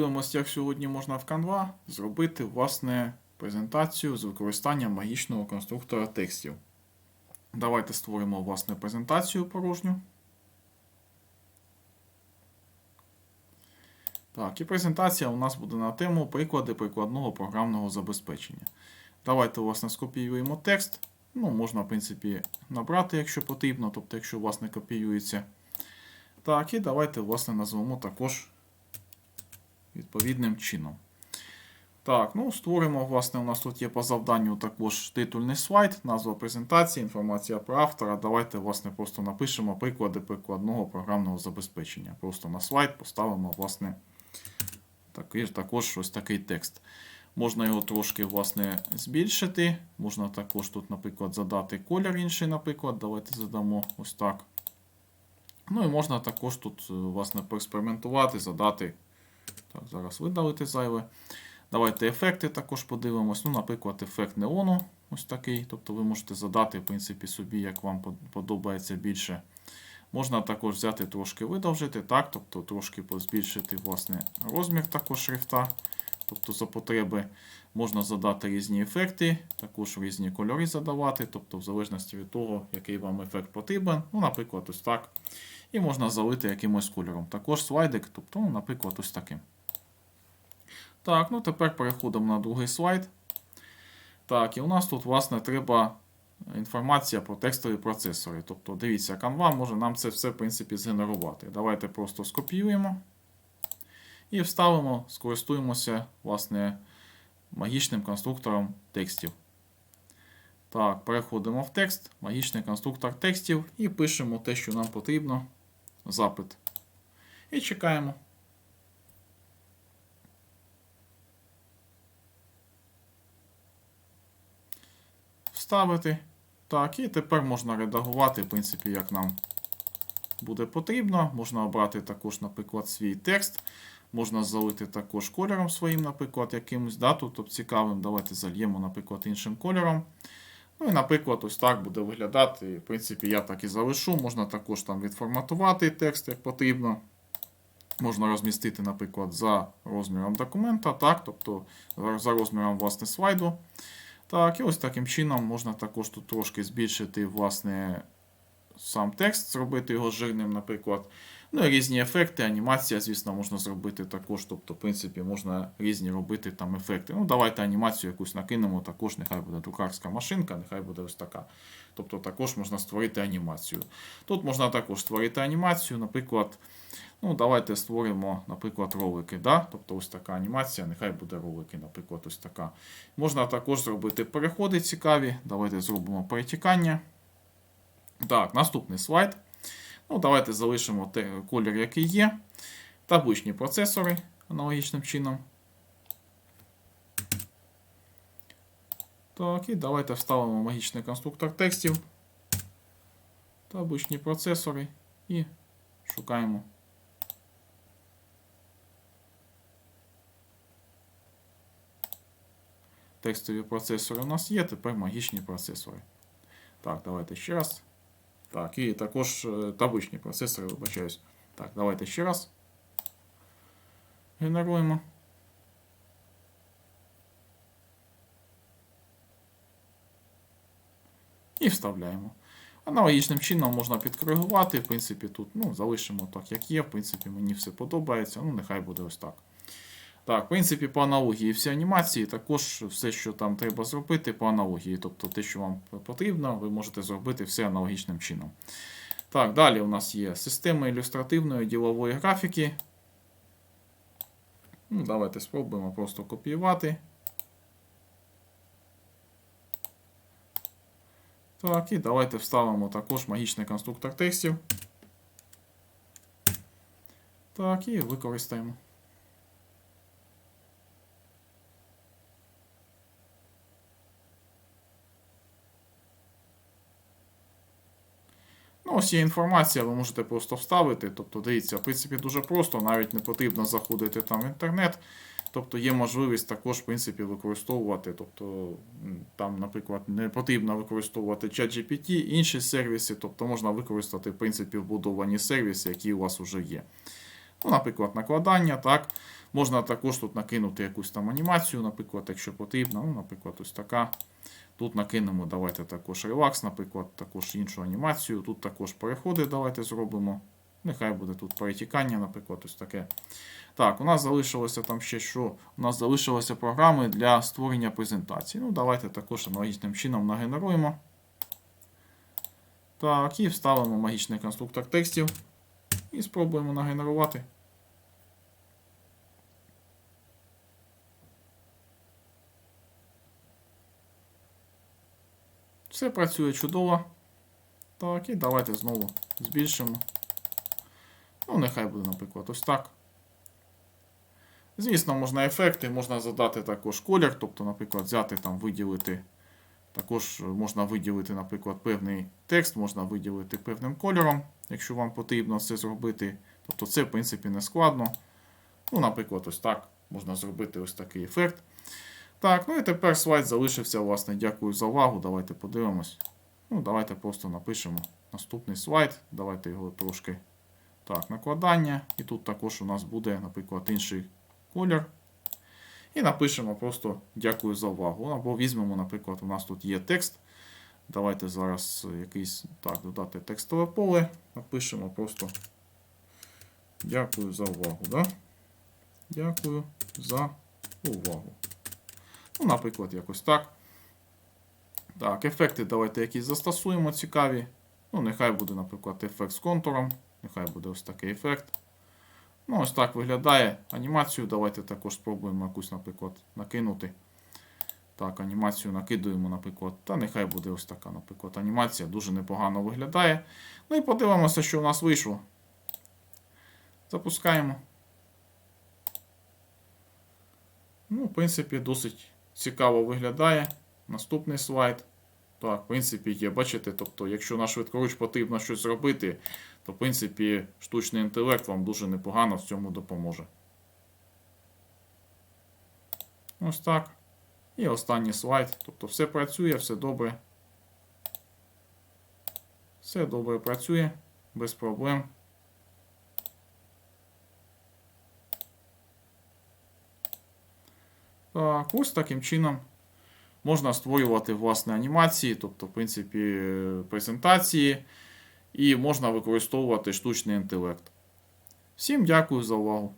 Дивимося, як сьогодні можна в Canva зробити власне презентацію з використанням магічного конструктора текстів. Давайте створимо власне презентацію порожню. Так, і презентація у нас буде на тему приклади прикладного програмного забезпечення. Давайте, власне, скопіюємо текст. Ну, можна, в принципі, набрати, якщо потрібно, тобто, якщо у вас не копіюється. Так, і давайте, власне, назвемо також відповідним чином. Так, ну створимо, власне, у нас тут є по завданню також титульний слайд, назва презентації, інформація про автора. Давайте, власне, просто напишемо приклади прикладного програмного забезпечення. Просто на слайд поставимо, власне, такий, також ось такий текст. Можна його трошки, власне, збільшити. Можна також тут, наприклад, задати колір інший, наприклад. Давайте задамо ось так. Ну і можна також тут, е, власне, поекспериментувати, задати. Так, зараз видалити зайве. Давайте ефекти також подивимось. Ну, наприклад, ефект неону ось такий. Тобто ви можете задати, в принципі, собі, як вам подобається більше. Можна також взяти трошки видовжити, так, тобто трошки збільшити власне, розмір також шрифта. Тобто за потреби можна задати різні ефекти, також різні кольори задавати, тобто в залежності від того, який вам ефект потрібен. Ну, наприклад, ось так. І можна залити якимось кольором. Також слайдик, тобто, ну, наприклад, ось таким. Так, ну тепер переходимо на другий слайд. Так, і у нас тут, власне, треба інформація про текстові процесори. Тобто, дивіться, Canva може нам це все, в принципі, згенерувати. Давайте просто скопіюємо і вставимо, скористуємося, власне, магічним конструктором текстів. Так, переходимо в текст, магічний конструктор текстів і пишемо те, що нам потрібно. Запит. І чекаємо. Вставити. Так, і тепер можна редагувати, в принципі, як нам буде потрібно. Можна обрати також, наприклад, свій текст. Можна залити також кольором своїм, наприклад, якимось да, тобто цікавим. Давайте зальємо, наприклад, іншим кольором. Ну і, наприклад, ось так буде виглядати. В принципі, я так і залишу. Можна також там відформатувати текст, як потрібно. Можна розмістити, наприклад, за розміром документа, так, тобто за розміром власне слайду. Так, і ось таким чином можна також тут трошки збільшити власне сам текст, зробити його жирним, наприклад. Ну і різні ефекти, анімація, звісно, можна зробити також. Тобто, в принципі, можна різні робити там ефекти. Ну, давайте анімацію якусь накинемо, також нехай буде друкарська машинка, нехай буде ось така. Тобто також можна створити анімацію. Тут можна також створити анімацію, наприклад. Ну, давайте створимо, наприклад, ролики. Да? Тобто ось така анімація, нехай буде ролики, наприклад, ось така. Можна також зробити переходи цікаві. Давайте зробимо перетікання. Так, наступний слайд. Ну, Давайте залишимо те, колір, який є. Табличні процесори аналогічним чином. Так, і давайте вставимо магічний конструктор текстів. Табличні процесори і шукаємо. Текстові процесори у нас є, тепер магічні процесори. Так, давайте ще раз. Так, і також е, табличні процесори, вибачаюсь. Так, давайте ще раз. Генеруємо. І вставляємо. Аналогічним чином можна підкоригувати. В принципі, тут ну, залишимо так, як є. В принципі, мені все подобається. Ну, нехай буде ось так. Так, в принципі, по аналогії всі анімації, також все, що там треба зробити, по аналогії. Тобто те, що вам потрібно, ви можете зробити все аналогічним чином. Так, далі у нас є система ілюстративної ділової графіки. Ну, Давайте спробуємо просто копіювати. Так, і давайте вставимо також магічний конструктор текстів. Так, і використаємо. Ось є інформація, ви можете просто вставити. Тобто, дивіться, в принципі, дуже просто, навіть не потрібно заходити там в інтернет. Тобто є можливість також, в принципі, використовувати. Тобто, там, наприклад, не потрібно використовувати ChatGPT, інші сервіси, тобто можна використати, в принципі, вбудовані сервіси, які у вас вже є. Ну, Наприклад, накладання, так. Можна також тут накинути якусь там анімацію, наприклад, якщо потрібно. Ну, наприклад, ось така. Тут накинемо, давайте також релакс, наприклад, також іншу анімацію. Тут також переходи давайте зробимо. Нехай буде тут перетікання, наприклад, ось таке. Так, у нас залишилося там ще що? У нас залишилися програми для створення презентації. Ну, давайте також аналогічним чином нагенеруємо. Так, і вставимо магічний конструктор текстів. І спробуємо нагенерувати. Все працює чудово. Так, і давайте знову збільшимо. Ну, нехай буде, наприклад, ось так. Звісно, можна ефекти, можна задати також колір, тобто, наприклад, взяти там, виділити. Також можна виділити, наприклад, певний текст, можна виділити певним кольором, якщо вам потрібно це зробити. Тобто це, в принципі, не складно. Ну, наприклад, ось так можна зробити ось такий ефект. Так, ну і тепер слайд залишився, власне. Дякую за увагу. Давайте подивимось. Ну, давайте просто напишемо наступний слайд. Давайте його трошки так, накладання. І тут також у нас буде, наприклад, інший колір. І напишемо просто дякую за увагу. Або візьмемо, наприклад, у нас тут є текст. Давайте зараз якийсь так, додати текстове поле. Напишемо просто дякую за увагу. Да? Дякую за увагу. Ну, наприклад, якось так. Так, ефекти давайте якісь застосуємо цікаві. Ну, нехай буде, наприклад, ефект з контуром. Нехай буде ось такий ефект. Ну, ось так виглядає. Анімацію давайте також спробуємо якусь, наприклад, накинути. Так, анімацію накидуємо, наприклад. Та нехай буде ось така, наприклад, анімація. Дуже непогано виглядає. Ну і подивимося, що у нас вийшло. Запускаємо. Ну, в принципі, досить цікаво виглядає. Наступний слайд. Так, в принципі, є, бачите, тобто, якщо на швидкоруч потрібно щось зробити, то, в принципі, штучний інтелект вам дуже непогано в цьому допоможе. Ось так. І останній слайд. Тобто все працює, все добре. Все добре працює, без проблем. Так, ось таким чином можна створювати власне анімації, тобто, в принципі, презентації, і можна використовувати штучний інтелект. Всім дякую за увагу!